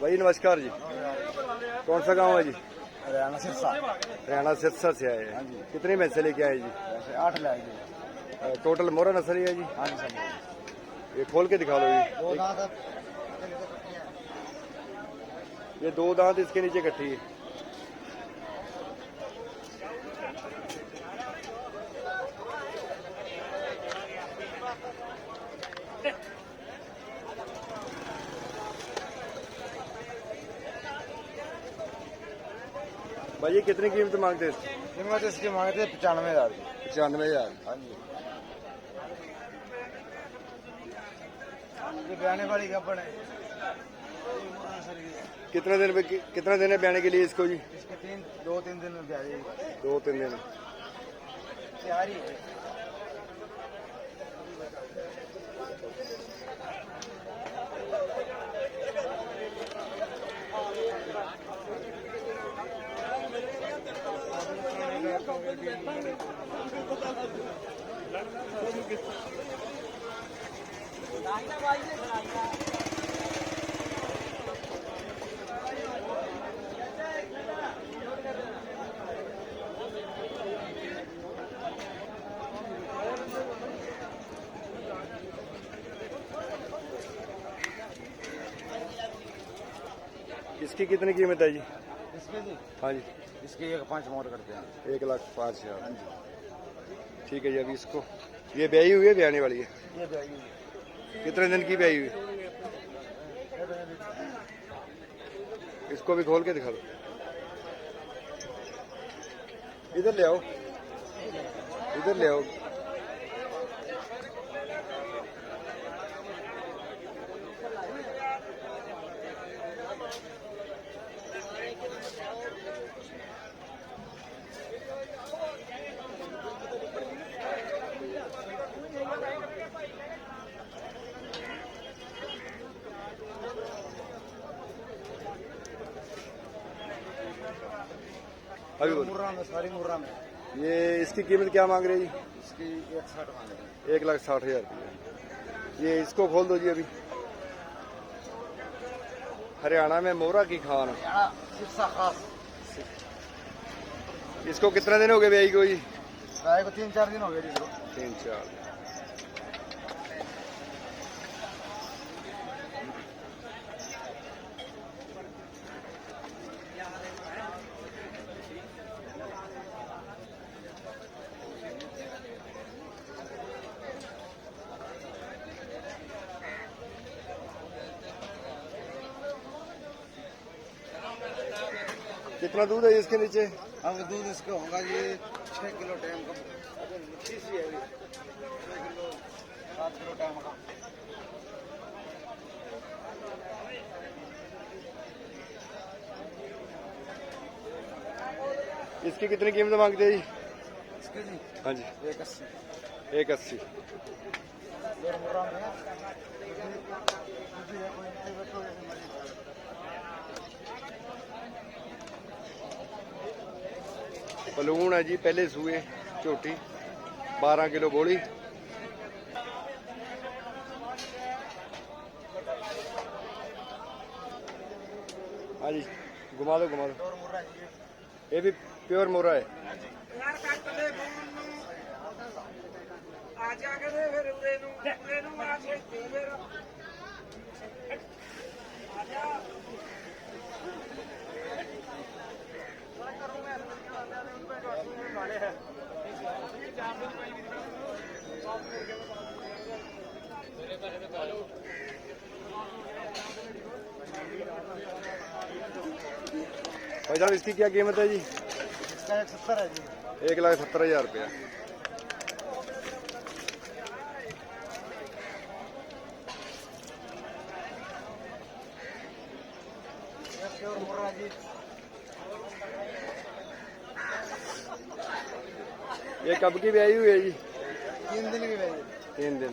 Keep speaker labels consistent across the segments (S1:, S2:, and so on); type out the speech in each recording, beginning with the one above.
S1: भाई नमस्कार जी। कौन सा गाँव है जी?
S2: हरियाणा सिरसा।
S1: हरियाणा सिरसा से आए।
S2: कितने
S1: हैं से भैंसे लेके आए जी?
S2: आठ लाख जी।
S1: टोटल मोरा नसरी है जी?
S2: हाँ जी
S1: ये खोल के दिखा दो जी ये दो दांत इसके नीचे इकट्ठी है। भाई ये कितनी कीमत मांगते हैं
S2: कीमत इसकी मांगे थे पचानवे हज़ार की
S1: पचानवे हज़ार
S2: हाँ जी ये बयाने वाली कपड़ है
S1: कितने दिन पे कितने दिन है बयाने के लिए इसको जी
S2: इसके तीन दो तीन दिन में ब्याह जाएगी
S1: दो तीन दिन
S2: तैयारी है
S1: इसकी कितनी कीमत है जी?
S2: इसके
S1: हाँ जी।
S2: इसके एक पाँच मोर करते हैं।
S1: एक लाख पाँच हज़ार।
S2: हाँ
S1: ठीक है जी अभी इसको ये ब्याही हुई है ब्याने वाली है?
S2: ये ब्याही हुई है।
S1: कितने दिन की
S2: भी ब्याही हुई?
S1: इसको भी खोल के दिखा दो। इधर ले आओ। इधर ले आओ। अभी
S2: मुर्रा में सारी मुर्रा में।
S1: ये इसकी कीमत क्या मांग रही है?
S2: इसकी एक साठ मांग
S1: रही एक लाख साठ हज़ार रुपये। ये इसको खोल दो जी अभी। हरियाणा में मोरा की खान।
S2: खास।
S1: इसको कितने दिन हो गए ब्याही को जी?
S2: को तीन चार दिन हो गए।
S1: तीन चार। कितना दूध है इसके नीचे?
S2: अब दूध इसका होगा ये छः किलो टाइम का।
S1: इसकी कितनी कीमत मांगते हैं जी? हाँ जी।
S2: एक अस्सी।
S1: एक अस्सी। ਬਲੂਨ ਹੈ ਜੀ, ਪਹਿਲੇ ਸੂਏ, ਝੋਟੀ 12
S3: ਕਿਲੋ ਬੋਲੀ। ਹਾਂਜੀ ਘੁਮਾ ਲਓ ਗੁਮਾ ਲਓ ਇਹ ਵੀ ਪਿਓਰ ਮੋਰਾ ਹੈ।
S1: भाई साहब इसकी क्या कीमत है जी?
S2: इसका एक सत्तर है जी।
S1: एक लाख सत्तर हज़ार रुपया। ये कब की ब्याही हुई है जी?
S2: तीन दिन की भेजी
S1: तीन दिन।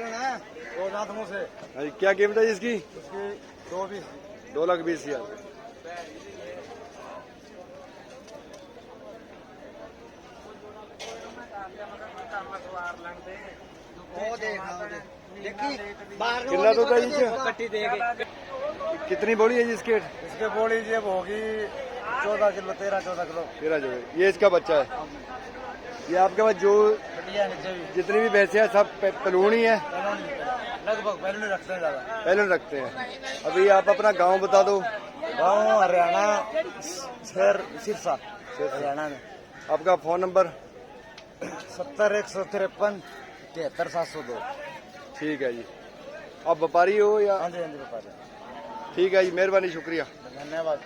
S2: लेना है। दो से।
S1: हाँ क्या कीमत है जी इसकी?
S2: उसकी दो बीस।
S1: दो लाख बीस हज़ार। कितना है जी
S2: कट्टी देगी
S1: कितनी बोली है जी इसके?
S2: इसके बोली जेब होगी चौदह किलो तेरह चौदह किलो।
S1: तेरह जो है ये इसका बच्चा है। ये आपके पास जो जितनी भी भैंसे हैं सब पलूनी है
S2: पहले लगभग पहले रखते हैं ज़्यादा।
S1: पहले रखते हैं। अभी आप अपना गाँव बता दो।
S2: गाँव हरियाणा शहर सिरसा हरियाणा में।
S1: आपका फ़ोन नंबर?
S2: सत्तर एक सौ तिरपन तिहत्तर सात सौ दो।
S1: ठीक है जी। आप व्यापारी हो या?
S2: हाँ जी हाँ जी दें
S1: ठीक है जी मेहरबानी शुक्रिया।
S2: धन्यवाद।